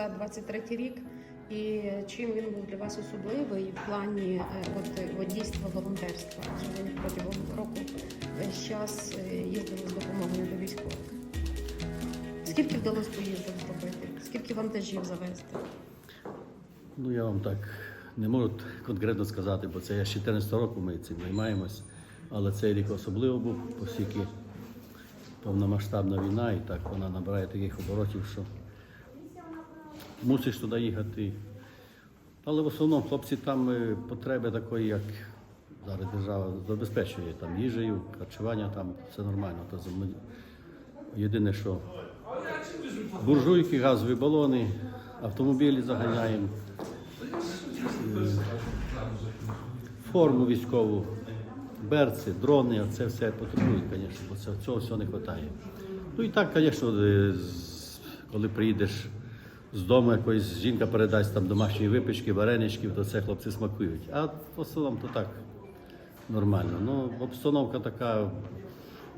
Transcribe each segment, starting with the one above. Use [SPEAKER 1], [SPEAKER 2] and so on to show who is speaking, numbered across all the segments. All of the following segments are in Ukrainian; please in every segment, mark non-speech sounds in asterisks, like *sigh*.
[SPEAKER 1] за 23 рік. І чим він був для вас особливий в плані е, от, водійства волонтерства? Адже ви протягом року весь час е, їздили з допомогою до військових. Скільки вдалося поїздок зробити? Скільки вантажів завести?
[SPEAKER 2] Ну я вам так не можу конкретно сказати, бо це я з 14 року ми цим займаємось. Але цей рік особливо був, оскільки повномасштабна війна, і так вона набирає таких оборотів, що мусиш туди їхати. Але в основному хлопці там е, потреби такої, як зараз держава забезпечує там їжею, харчування, там все нормально. То єдине, що буржуйки, газові балони, автомобілі заганяємо, е, форму військову, берці, дрони, це все потребують, звісно, бо цього всього не вистачає. Ну і так, звісно, е, коли приїдеш з дому, якоїсь жінка передасть там домашні випічки, вареничків, то це хлопці смакують. А в основному то так нормально. Ну, обстановка така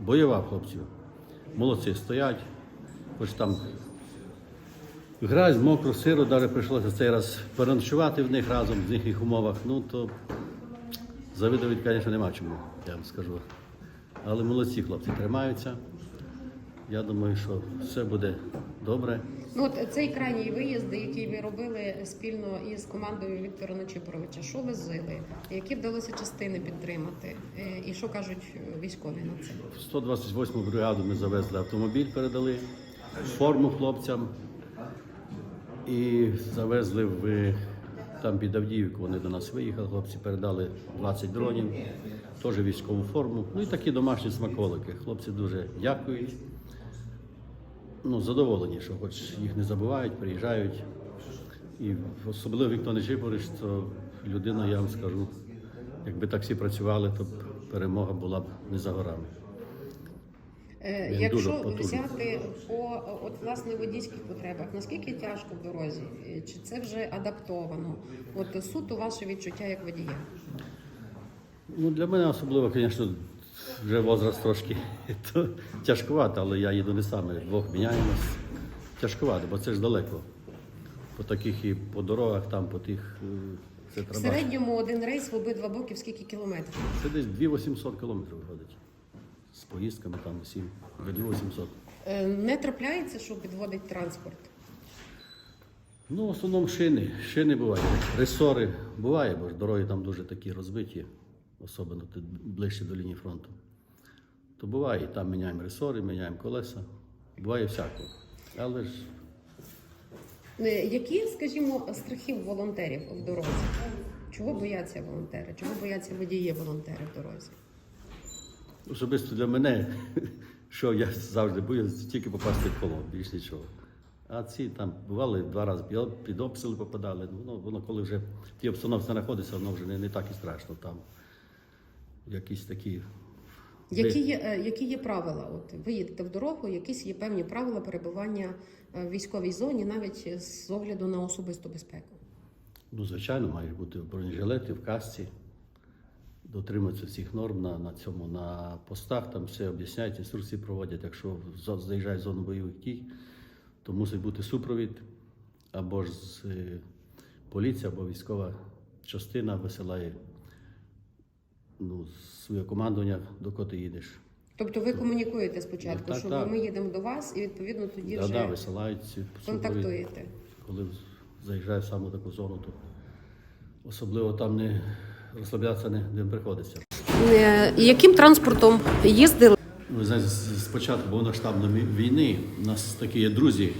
[SPEAKER 2] бойова хлопців. Молодці стоять, хоч там грязь, мокро, сиро, навіть прийшлося цей раз переночувати в них разом, в їхніх умовах. Ну то завидувати, звісно, нема чому, я вам скажу. Але молодці хлопці тримаються. Я думаю, що все буде добре.
[SPEAKER 1] Ну от цей крайній виїзд, який ви робили спільно із командою Віктора Нечипоровича, що ви зили? Які вдалося частини підтримати? Е, І що кажуть військові на це?
[SPEAKER 2] В 128 бригаду ми завезли автомобіль, передали форму хлопцям і завезли в там під Авдіївку. Вони до нас виїхали. Хлопці передали 20 дронів, теж військову форму. Ну і такі домашні смаколики. Хлопці дуже дякують. Ну, задоволені, що хоч їх не забувають, приїжджають. І особливо Віктор Нечипорич, то людина, я вам скажу, якби так всі працювали, то перемога була б не за горами.
[SPEAKER 1] Е,
[SPEAKER 2] Він
[SPEAKER 1] Якщо взяти по от власне водійських потребах, наскільки тяжко в дорозі? Е, Чи це вже адаптовано? От суто ваше відчуття як водія?
[SPEAKER 2] Ну, для мене особливо, звісно, вже возраст трошки *laughs* то тяжкувато, але я їду не саме, двох міняємось. Тяжкувато, бо це ж далеко. По таких і по дорогах, там, по тих. е, Це
[SPEAKER 1] В
[SPEAKER 2] треба.
[SPEAKER 1] середньому один рейс в обидва боки в скільки кілометрів?
[SPEAKER 2] Це десь 2800 кілометрів виходить. З поїздками там усім. 2800.
[SPEAKER 1] Е, Не трапляється, що підводить транспорт.
[SPEAKER 2] Ну, в основному шини. Шини бувають. Ресори буває, бо ж дороги там дуже такі розбиті, особливо ближче до лінії фронту. То буває, і там міняємо ресори, міняємо колеса. Буває всяко. Але ж
[SPEAKER 1] Е, Які, скажімо, страхи волонтерів в дорозі? Чого бояться волонтери? Чого бояться водії волонтери в дорозі?
[SPEAKER 2] особисто для мене, *laughs* що я завжди боюсь, тільки попасти в полон, більш нічого. А ці там бували два рази під, обстріли попадали. Ну, воно коли вже в тій обстановці знаходиться, воно вже не, не так і страшно. Там якісь такі.
[SPEAKER 1] Які є, е, які є правила? От ви їдете в дорогу, якісь є певні правила перебування е, в військовій зоні, навіть з огляду на особисту безпеку.
[SPEAKER 2] Ну, звичайно, мають бути бронежилети в касці, дотримуються всіх норм на, на цьому, на постах, там все об'ясняють, інструкції проводять. Якщо заїжджає в зону бойових дій, то мусить бути супровід або ж з е, поліція, або військова частина висилає ну, своє командування, до кого ти їдеш.
[SPEAKER 1] Тобто ви комунікуєте спочатку,
[SPEAKER 2] Ну, так,
[SPEAKER 1] що
[SPEAKER 2] так.
[SPEAKER 1] ми їдемо до вас, і відповідно тоді
[SPEAKER 2] Да,
[SPEAKER 1] вже
[SPEAKER 2] да, висилають ці
[SPEAKER 1] контактуєте.
[SPEAKER 2] Коли заїжджає в саме таку зону, то особливо там не розслаблятися не, не приходиться.
[SPEAKER 1] Е, Яким транспортом їздили?
[SPEAKER 2] Ви знаєте, з з початку повноштабної війни у нас такі є друзі,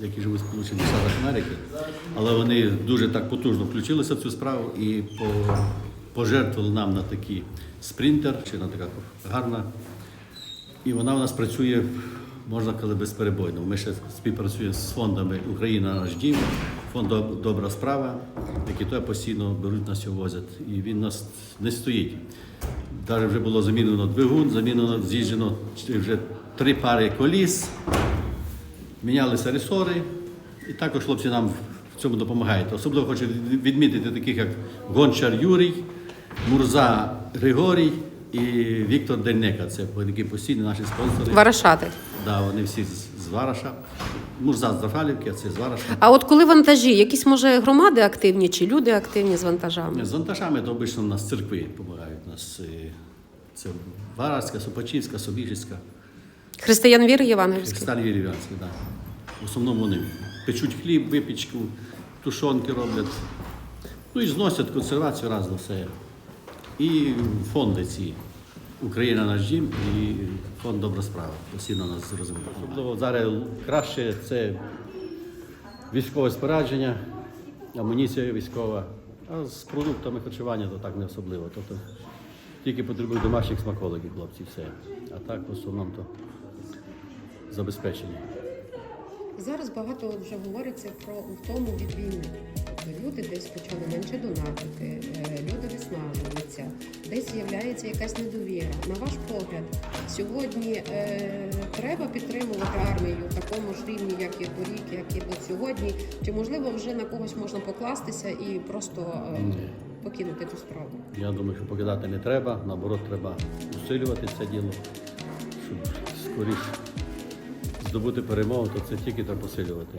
[SPEAKER 2] які живуть в Сполучених Штатах Америки, але вони дуже так потужно включилися в цю справу і по, пожертвували нам на такий спринтер, чи на така гарна. І вона у нас працює, можна сказати, безперебойно. Ми ще співпрацюємо з фондами Україна наш дім, фонд Добра справа, які то постійно беруть нас і возять. І він нас не стоїть. Навіть вже було замінено двигун, замінено, з'їжджено вже три пари коліс, мінялися ресори, і також хлопці нам в цьому допомагають. Особливо хочу відмітити таких, як Гончар Юрій, Мурза Григорій і Віктор Дельнека. Це такі постійні наші спонсори.
[SPEAKER 1] Варашати.
[SPEAKER 2] Да, вони всі з, з Вараша. Мурза з Рафалівки, а це з Вараша.
[SPEAKER 1] А от коли вантажі, якісь може громади активні чи люди активні з вантажами?
[SPEAKER 2] З вантажами то обично у нас церкви допомагають. У нас е, це Вараська, Сопачівська, Собіжицька,
[SPEAKER 1] Християн віри Євангельський?
[SPEAKER 2] Сталі Єрівянські, да. В основному вони печуть хліб, випічку, тушонки роблять. Ну і зносять консервацію разом все. І фонди ці. Україна наш дім і фонд добра справа. Постійно нас розвиває. Особливо зараз краще це військове спорядження, амуніція військова. А з продуктами харчування то так не особливо. Тобто тільки потребують домашніх смаколиків, хлопці, все. А так в основному то забезпечення.
[SPEAKER 1] Зараз багато вже говориться про втому від війни. Люди десь почали менше донатити, е, люди виснажуються, десь з'являється якась недовіра. На ваш погляд, сьогодні е, треба підтримувати армію в такому ж рівні, як і торік, як і до сьогодні. Чи можливо вже на когось можна покластися і просто е, покинути цю справу?
[SPEAKER 2] Я думаю, що покидати не треба, наоборот, треба усилювати це діло, щоб скоріше здобути перемогу, то це тільки там посилювати.